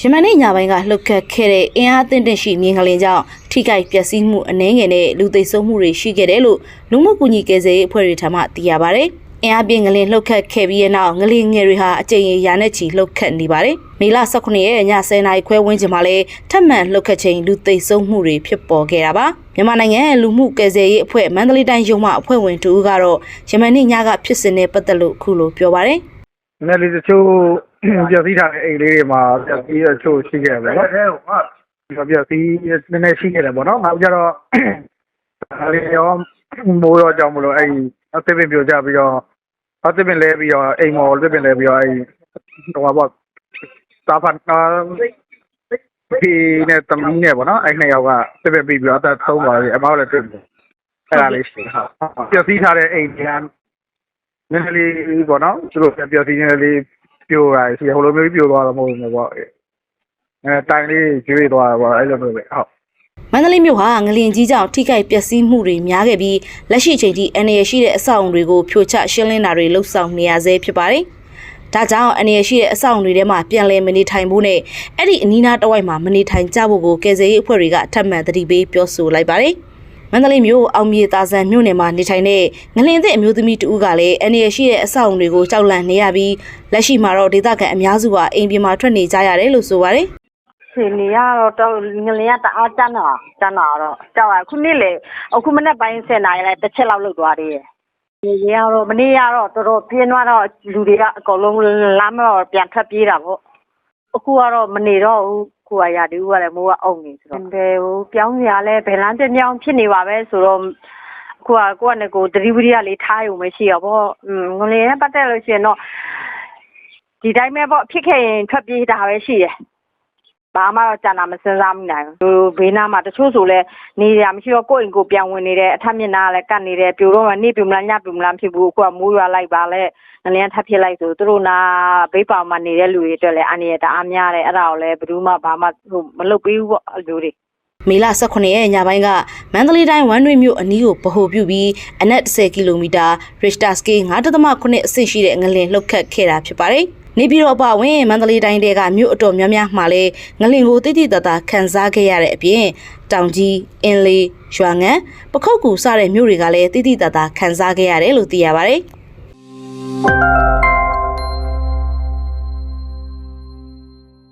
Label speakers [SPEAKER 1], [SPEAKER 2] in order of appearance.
[SPEAKER 1] ယမန်နေ့ညပိုင်းကလှုပ်ခတ်ခဲ့တဲ့အင်အားအသင့်တင့်ရှိမြင်းကလေးကြောင့်ထိခိုက်ပျက်စီးမှုအနည်းငယ်နဲ့လူသိဆုံးမှုတွေရှိခဲ့တယ်လို့လူမှုကူညီကယ်ဆယ်ရေးအဖွဲ့တွေထံမှသိရပါဗျ။အင်အားပြင်းငလင်လှုပ်ခတ်ခဲ့ပြီးတဲ့နောက်ငလင်ငယ်တွေဟာအကြိမ်ရေရာနဲ့ချီလှုပ်ခတ်နေပါတယ်။မေလ18ရက်ည10:00နာရီခွဲဝန်းကျင်မှာလည်းထပ်မံလှုပ်ခတ်ချိန်လူသိဆုံးမှုတွေဖြစ်ပေါ်ခဲ့တာပါ။မြန်မာနိုင်ငံလူမှုကယ်ဆယ်ရေးအဖွဲ့မန္တလေးတိုင်းရုံးမှအဖွဲ့ဝင်တူကတော့ယမန်နေ့ညကဖြစ်စဉ်နဲ့ပတ်သက်လို့ခုလိုပြောပါတယ်။
[SPEAKER 2] နည်းနည်းလေးတချို့ ပျက်စီးထားတဲ့အိမ်လေးတွေမှာပျက်စီးတချို့ရှိခဲ့တယ်ပေါ့နော်ဒီပျက်စီးနည်းနည်းရှိခဲ့တယ်ပေါ့နော်နောက်ကြတော့ဒါလေးရောမိုးရောကြောင့်မလို့အဲ့ဒီအသစ်ပင်ပြိုကျပြီးတော့အသစ်ပင်လဲပြီးတော့အိမ်မော်သစ်ပင်လဲပြီးတော့အဲ့ဒီဟိုပါပေါ့တာဖန်အာဒီနဲ့တမီးနဲ့ပေါ့နော်အဲ့နှစ်ယောက်ကသစ်ပင်ပြီးပြီးတော့အသက်ဆုံးသွားပြီအမောက်လည်းတွေ့တယ်အဲ့ဒါလေးရှိတယ်ဟုတ်ပျက်စီးထားတဲ့အိမ်တွေကနည်းနည်းလေးပေါ့နော်သူတို့ပြပြစီနည်းနည်းလေး ပြိုတာရှိတယ်ဟိုလိုမျိုးပြိုသွားတော့မဟုတ်ဘူးပေါ့အဲတိုင်လေးကျွေးသွားတာပေါ့အဲ့လိုမျိုးပဲဟုတ်
[SPEAKER 1] မန္တလေးမြို့ဟာငလင်ကြီးကြောင့်ထိခိုက်ပျက်စီးမှုတွေများခဲ့ပြီးလက်ရှိအချိန်ထိအနေရရှိတဲ့အဆောက်အုံတွေကိုဖြိုချရှင်းလင်းတာတွေလှုပ်ဆောင်နေရဆဲဖြစ်ပါတယ်။ဒါကြောင့်အနေရရှိတဲ့အဆောက်အုံတွေထဲမှာပြန်လည်မနေထိုင်ဖို့နဲ့အဲ့ဒီအနီးနားတစ်ဝိုက်မှာမနေထိုင်ကြဖို့ကိုကယ်ဆယ်ရေးအဖွဲ့တွေကထပ်မံသတိပေးပြောဆိုလိုက်ပါတယ်။ မန္တလေးမြို့အောင်မြေသာဆန်မြို့နယ်မှာနေထိုင်တဲ့ငလင်သစ်အမျိုးသမီးတဦးကလည်းအနေရရှိတဲ့အဆောက်အုံတွေကိုကြောက်လန့်နေရပြီးလက်ရှိမှာတော့ဒေသခံအများစုကအိမ်ပြင်မှာထွက်နေကြရတယ်လို့ဆိုပါတယ်။
[SPEAKER 3] ရှင်နေရတော့တော့ငလျင်ကတအားတန်းတော့တန်းတော့တော့ကြောက်ရခုနေ့လေအခုမနေ့ပိုင်း10နာရီလဲတစ်ချက်လောက်လုတ်သွားသေးတယ်ဒီရတော့မနေ့ရတော့တော်တော်ပြင်းသွားတော့လူတွေကအကုန်လုံးလမ်းမတော့ပြန်ထွက်ပြေးတာပေါ့ အခုကတော့မနေတော့ဘူးခုကရာဒီဦးကလည်းမိုးကအုံနေဆိုတော့ဘယ်ဟိုပြောင်းစရာလဲဘယ်လမ်းတစ်မြောင်းဖြစ်နေပါပဲဆိုတော့ခုကကိုကနဲ့ကိုတတိဝရိယလေးထားရုံပဲရှိရပေါ့ငလျင်နဲ့ပတ်သက်လို့ရှိရင်တော့ဒီတိုင်းပဲပေါ့ဖြစ်ခဲ့ရင်ထွက်ပြေးတာပဲရှိတယ် ဘာမှတော့ကြာနာမစင်စားမိနိုင်ဘူးဟိုဘေးနားမှာတချို့ဆိုလဲနေရမရှိတော့ကိုယ့်အိမ်ကိုပြန်ဝင်နေတယ်အထက်မျက်နှာကလည်းကတ်နေတယ်ပြိုတော့မှနေပြမလားညပြမလားမဖြစ်ဘူးအခုကမိုးရွာလိုက်ပါလဲငလျင်ထပ်ဖြစ်လိုက်ဆိုသူတို့နာဘေးပေါင်မှာနေတဲ့လူတွေအတွက်လည်းအနေရတအားများတယ်အဲ့ဒါကိုလည်းဘယ်သူမှဘာမှဟိုမလုပ်ပေးဘူးပေါ့အလူတွေ
[SPEAKER 1] မေလ18ရက်ညပိုင်းကမန္တလေးတိုင်းဝမ်းတွင်းမြို့အနီးကိုဗဟိုပြုပြီးအနက်10ကီလိုမီတာ Richter scale 9.9အဆင့်ရှိတဲ့ငလင်လှုပ်ခတ်ခဲ့တာဖြစ်ပါတယ်။ နေပြည်တော်အပါအဝင်မန္တလေးတိုင်းတဲကမြို့အတော်များများမှာလည်းငလင်ကိုတိတိတတ်တာခန်းစားခဲ့ရတဲ့အပြင်တောင်ကြီးအင်းလေးရွာငံပခုတ်ကူစတဲ့မြို့တွေကလည်းတိတိတတ်တာခန်းစားခဲ့ရတယ်လို့သိရပါတယ်။